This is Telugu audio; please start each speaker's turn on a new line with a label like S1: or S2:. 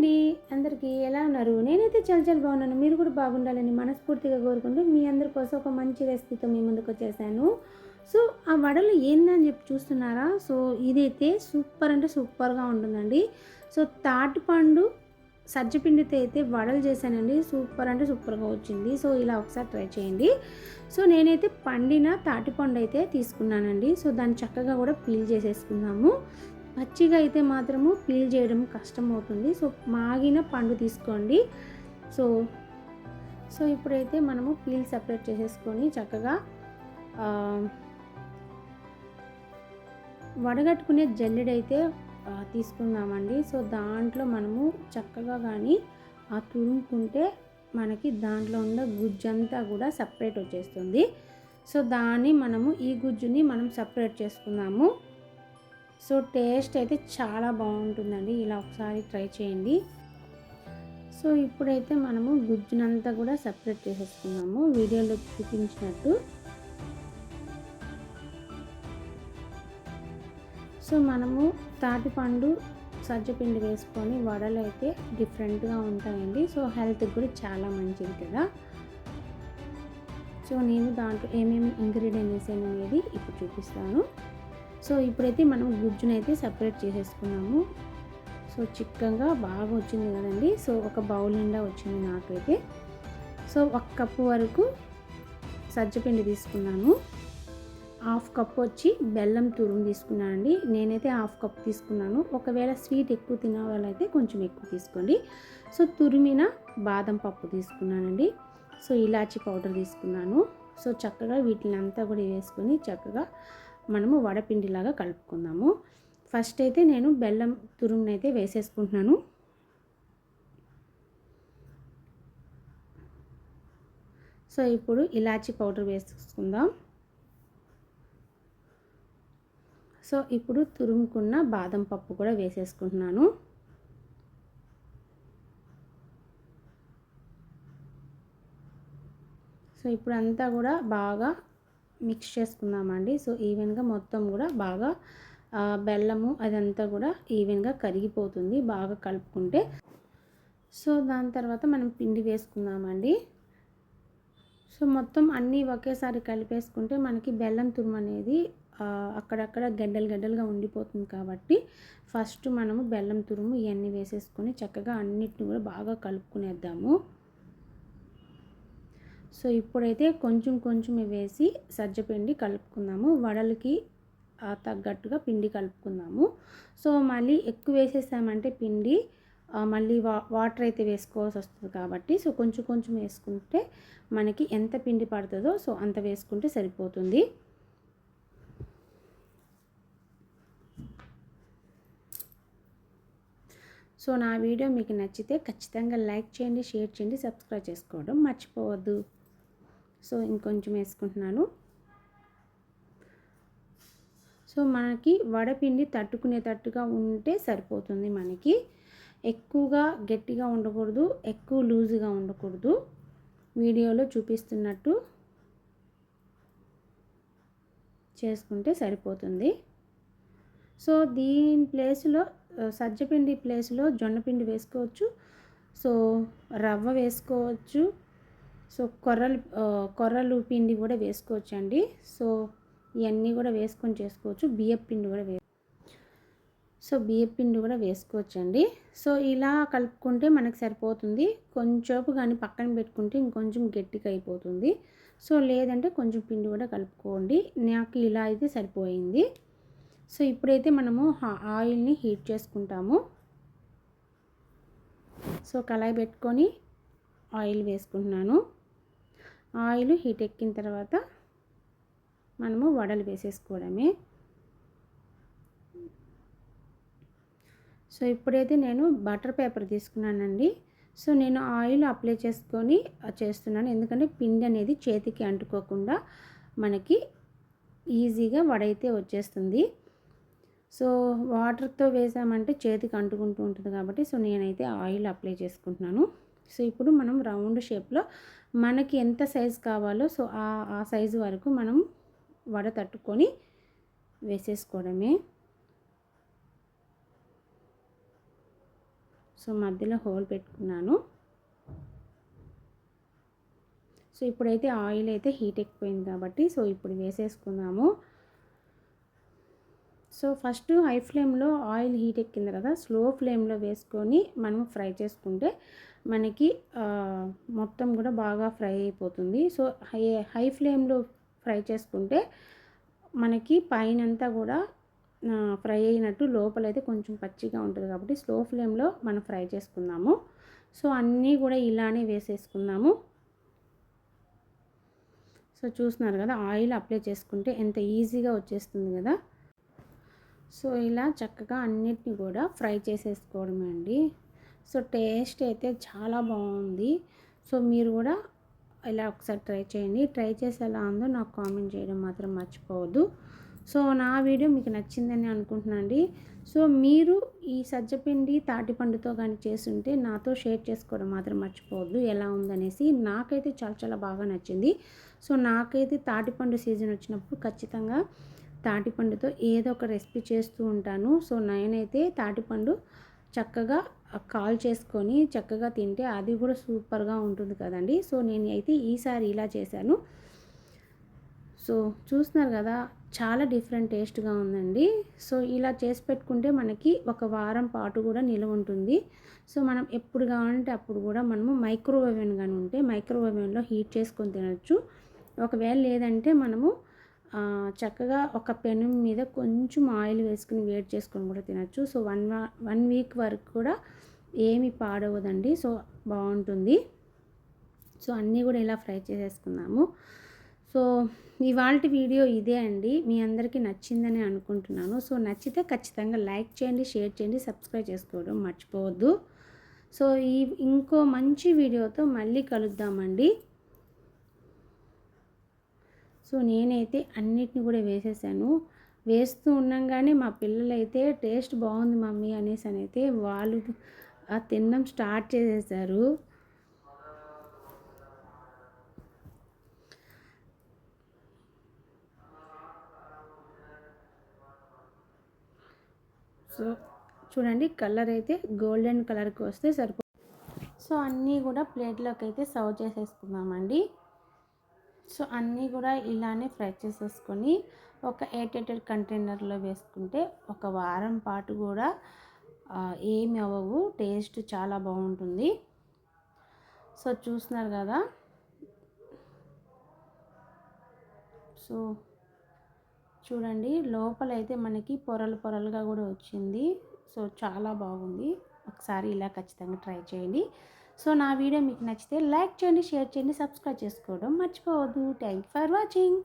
S1: అండి. అందరికీ ఎలా ఉన్నారు? నేనైతే చాలా చాలా బాగున్నాను. మీరు కూడా బాగుండాలని మనస్ఫూర్తిగా కోరుకుంటూ మీ అందరి కోసం ఒక మంచి రెసిపీతో మీ ముందుకు వచ్చేసాను. సో ఆ వడలు ఏందని చెప్పి చూస్తున్నారా? సో ఇదైతే సూపర్ అంటే సూపర్గా ఉంటుందండి. సో తాటిపండు సజ్జపిండితో అయితే వడలు చేశానండి. సూపర్ అంటే సూపర్గా వచ్చింది. సో ఇలా ఒకసారి ట్రై చేయండి. సో నేనైతే పండిన తాటిపండు అయితే తీసుకున్నానండి. సో దాన్ని చక్కగా కూడా పీల్ చేసేసుకున్నాము పచ్చిగా అయితే మాత్రము పీల్ చేయడం కష్టం అవుతుంది సో మాగిన పండు తీసుకోండి. సో సో ఇప్పుడైతే మనము పీల్ సపరేట్ చేసేసుకొని చక్కగా వడగట్టుకునే జల్లెడైతే తీసుకుందామండి. సో దాంట్లో మనము చక్కగా కానీ ఆ తురుముకుంటే మనకి దాంట్లో ఉన్న గుజ్జంతా కూడా సపరేట్ వచ్చేస్తుంది. సో దాన్ని మనము ఈ గుజ్జుని మనం సపరేట్ చేసుకుందాము. సో టేస్ట్ అయితే చాలా బాగుంటుందండి. ఇలా ఒకసారి ట్రై చేయండి. సో ఇప్పుడైతే మనము గుజ్జునంతా కూడా సపరేట్ చేసేసుకున్నాము. వీడియోలో చూపించినట్టు. సో మనము తాటిపండు సజ్జపిండి వేసుకొని వడలు అయితే డిఫరెంట్గా ఉంటాయండి. సో హెల్త్కి కూడా చాలా మంచిది కదా. సో నేను దాంట్లో ఏమేమి ఇంగ్రీడియంట్స్ అనేది ఇప్పుడు చూపిస్తాను. సో ఇప్పుడైతే మనం గుజ్జునైతే సపరేట్ చేసేసుకున్నాము. సో చిక్కగా బాగా వచ్చింది కదండి. సో ఒక బౌల్ నిండా వచ్చింది నాకైతే. సో ఒక కప్పు వరకు సజ్జపిండి తీసుకున్నాను. హాఫ్ కప్ వచ్చి బెల్లం తురుము తీసుకున్నానండి. నేనైతే హాఫ్ కప్ తీసుకున్నాను. ఒకవేళ స్వీట్ ఎక్కువ తినే వాళ్ళైతే కొంచెం ఎక్కువ తీసుకోండి. సో తురిమిన బాదం పప్పు తీసుకున్నానండి. సో ఇలాచి పౌడర్ తీసుకున్నాను. సో చక్కగా వీటిని అంతా కూడా వేసుకొని చక్కగా మనము వడపిండిలాగా కలుపుకుందాము. ఫస్ట్ అయితే నేను బెల్లం తురుమునైతే వేసేసుకుంటున్నాను. సో ఇప్పుడు ఇలాచి పౌడర్ వేసుకుందాం. సో ఇప్పుడు తురుముకున్న బాదం పప్పు కూడా వేసేసుకుంటున్నాను. సో ఇప్పుడు అంతా కూడా బాగా మిక్స్ చేసుకుందామండి. సో ఈవెన్గా మొత్తం కూడా బాగా బెల్లము అదంతా కూడా ఈవెన్గా కరిగిపోతుంది బాగా కలుపుకుంటే. సో దాని తర్వాత మనం పిండి వేసుకుందామండి. సో మొత్తం అన్నీ ఒకేసారి కలిపేసుకుంటే మనకి బెల్లం తురుము అనేది అక్కడక్కడ గడ్డలు గడ్డలుగా ఉండిపోతుంది కాబట్టి ఫస్ట్ మనము బెల్లం తురుము ఇవన్నీ వేసేసుకొని చక్కగా అన్నిటిని కూడా బాగా కలుపుకునేద్దాము. సో ఇప్పుడైతే కొంచెం కొంచెం వేసి సజ్జపిండి కలుపుకుందాము. వడలకి తగ్గట్టుగా పిండి కలుపుకుందాము. సో మళ్ళీ ఎక్కువ వేసేసామంటే పిండి మళ్ళీ వా వాటర్ అయితే వేసుకోవాల్సి వస్తుంది కాబట్టి సో కొంచెం కొంచెం వేసుకుంటే మనకి ఎంత పిండి పడుతుందో సో అంత వేసుకుంటే సరిపోతుంది. సో నా వీడియో మీకు నచ్చితే ఖచ్చితంగా లైక్ చేయండి షేర్ చేయండి సబ్స్క్రైబ్ చేసుకోవడం మర్చిపోవద్దు. సో ఇంకొంచెం వేసుకుంటున్నాను. సో మనకి వడపిండి తట్టుకునేటట్టుగా ఉంటే సరిపోతుంది మనకి. ఎక్కువగా గట్టిగా ఉండకూడదు ఎక్కువ లూజుగా ఉండకూడదు. వీడియోలో చూపిస్తున్నట్టు చేసుకుంటే సరిపోతుంది. సో దీని ప్లేస్లో సజ్జపిండి ప్లేస్లో జొన్నపిండి వేసుకోవచ్చు. సో రవ్వ వేసుకోవచ్చు. సో కొర్రలు కొర్రలు పిండి కూడా వేసుకోవచ్చు అండి సో ఇవన్నీ కూడా వేసుకొని చేసుకోవచ్చు. బియ్యం పిండి కూడా వే సో బియ్యం పిండి కూడా వేసుకోవచ్చు అండి సో ఇలా కలుపుకుంటే మనకు సరిపోతుంది. కొంచెంపు కానీ పక్కన పెట్టుకుంటే ఇంకొంచెం గట్టిగా అయిపోతుంది. సో లేదంటే కొంచెం పిండి కూడా కలుపుకోండి. నాకు ఇలా అయితే సరిపోయింది. సో ఇప్పుడైతే మనము ఆయిల్ని హీట్ చేసుకుంటాము. సో కళాయి పెట్టుకొని ఆయిల్ వేసుకుంటున్నాను. ఆయిల్ హీట్ ఎక్కిన తర్వాత మనము వడలు వేసేసుకోవడమే. సో ఇప్పుడైతే నేను బటర్ పేపర్ తీసుకున్నానండి. సో నేను ఆయిల్ అప్లై చేసుకొని చేస్తున్నాను. ఎందుకంటే పిండి అనేది చేతికి అంటుకోకుండా మనకి ఈజీగా వడైతే వచ్చేస్తుంది. సో వాటర్తో వేసామంటే చేతికి అంటుకుంటూ ఉంటుంది కాబట్టి సో నేనైతే ఆయిల్ అప్లై చేసుకుంటున్నాను. సో ఇప్పుడు మనం రౌండ్ షేప్లో మనకి ఎంత సైజు కావాలో సో ఆ సైజు వరకు మనం వడ తట్టుకొని వేసేసుకోవడమే. సో మధ్యలో హోల్ పెట్టుకున్నాను. సో ఇప్పుడైతే ఆయిల్ అయితే హీట్ ఎక్కిపోయింది కాబట్టి సో ఇప్పుడు వేసేసుకుందాము. సో ఫస్ట్ హై ఫ్లేమ్లో ఆయిల్ హీట్ ఎక్కింది కదా స్లో ఫ్లేమ్లో వేసుకొని మనం ఫ్రై చేసుకుంటే మనకి మొత్తం కూడా బాగా ఫ్రై అయిపోతుంది. సో హై హై ఫ్లేమ్లో ఫ్రై చేసుకుంటే మనకి పైనంతా కూడా ఫ్రై అయినట్టు లోపలైతే కొంచెం పచ్చిగా ఉంటుంది కాబట్టి స్లో ఫ్లేమ్లో మనం ఫ్రై చేసుకుందాము. సో అన్నీ కూడా ఇలానే వేసేసుకుందాము. సో చూస్తున్నారు కదా ఆయిల్ అప్లై చేసుకుంటే ఎంత ఈజీగా వచ్చేస్తుంది కదా. సో ఇలా చక్కగా అన్నిటిని కూడా ఫ్రై చేసేసుకోవడమే అండి. సో టేస్ట్ అయితే చాలా బాగుంది. సో మీరు కూడా ఇలా ఒకసారి ట్రై చేయండి. ట్రై చేసి ఎలా ఉందో నాకు కామెంట్ చేయడం మాత్రం మర్చిపోవద్దు. సో నా వీడియో మీకు నచ్చిందని అనుకుంటున్నాను సో మీరు ఈ సజ్జపిండి తాటిపండుతో కానీ చేస్తుంటే నాతో షేర్ చేసుకోవడం మాత్రం మర్చిపోవద్దు. ఎలా ఉందనేసి నాకైతే చాలా చాలా బాగా నచ్చింది. సో నాకైతే తాటిపండు సీజన్ వచ్చినప్పుడు ఖచ్చితంగా తాటిపండుతో ఏదో ఒక రెసిపీ చేస్తూ ఉంటాను. సో నేనైతే తాటిపండు చక్కగా కాల్ చేసుకొని చక్కగా తింటే అది కూడా సూపర్గా ఉంటుంది కదండి. సో నేను అయితే ఈసారి ఇలా చేశాను. సో చూస్తున్నారు కదా చాలా డిఫరెంట్ టేస్ట్గా ఉందండి. సో ఇలా చేసి పెట్టుకుంటే మనకి ఒక వారం పాటు కూడా నిలువ ఉంటుంది. సో మనం ఎప్పుడు కావాలంటే అప్పుడు కూడా మనము మైక్రోవేవ్ కానీ ఉంటే మైక్రోవేవ్లో హీట్ చేసుకొని తినచ్చు. ఒకవేళ లేదంటే మనము చక్కగా ఒక పెను మీద కొంచెం ఆయిల్ వేసుకుని వేడి చేసుకొని కూడా తినచ్చు. సో వన్ వన్ వీక్ వరకు కూడా ఏమి పాడవదండి. సో బాగుంటుంది. సో అన్నీ కూడా ఇలా ఫ్రై చేసేసుకుందాము. సో ఇవాళ వీడియో ఇదే అండి. మీ అందరికీ నచ్చిందని అనుకుంటున్నాను. సో నచ్చితే ఖచ్చితంగా లైక్ చేయండి షేర్ చేయండి సబ్స్క్రైబ్ చేసుకోవడం మర్చిపోవద్దు. సో ఈ ఇంకో మంచి వీడియోతో మళ్ళీ కలుద్దామండి. సో నేనైతే అన్నిటిని కూడా వేసేసాను. వేస్తూ ఉండగానే మా పిల్లలైతే టేస్ట్ బాగుంది మమ్మీ అనేసి అని అయితే వాళ్ళు ఆ తినడం స్టార్ట్ చేసేసారు. సో చూడండి కలర్ అయితే గోల్డెన్ కలర్కి వస్తే సరిపో. సో అన్నీ కూడా ప్లేట్లోకి అయితే సర్వ్ చేసేసుకున్నామండి సో అన్నీ కూడా ఇలానే ఫ్రై చేసేసుకొని ఒక ఎయిటెడ్ కంటైనర్లో వేసుకుంటే ఒక వారం పాటు కూడా ఏమి అవ్వవు. టేస్ట్ చాలా బాగుంటుంది. సో చూస్తున్నారు కదా? సో చూడండి లోపలైతే మనకి పొరలు పొరలుగా కూడా వచ్చింది. సో చాలా బాగుంది. ఒకసారి ఇలా ఖచ్చితంగా ట్రై చేయండి. సో నా వీడియో మీకు నచ్చితే లైక్ చేయండి షేర్ చేయండి సబ్స్క్రైబ్ చేసుకోవడం మర్చిపోవద్దు. Thank for watching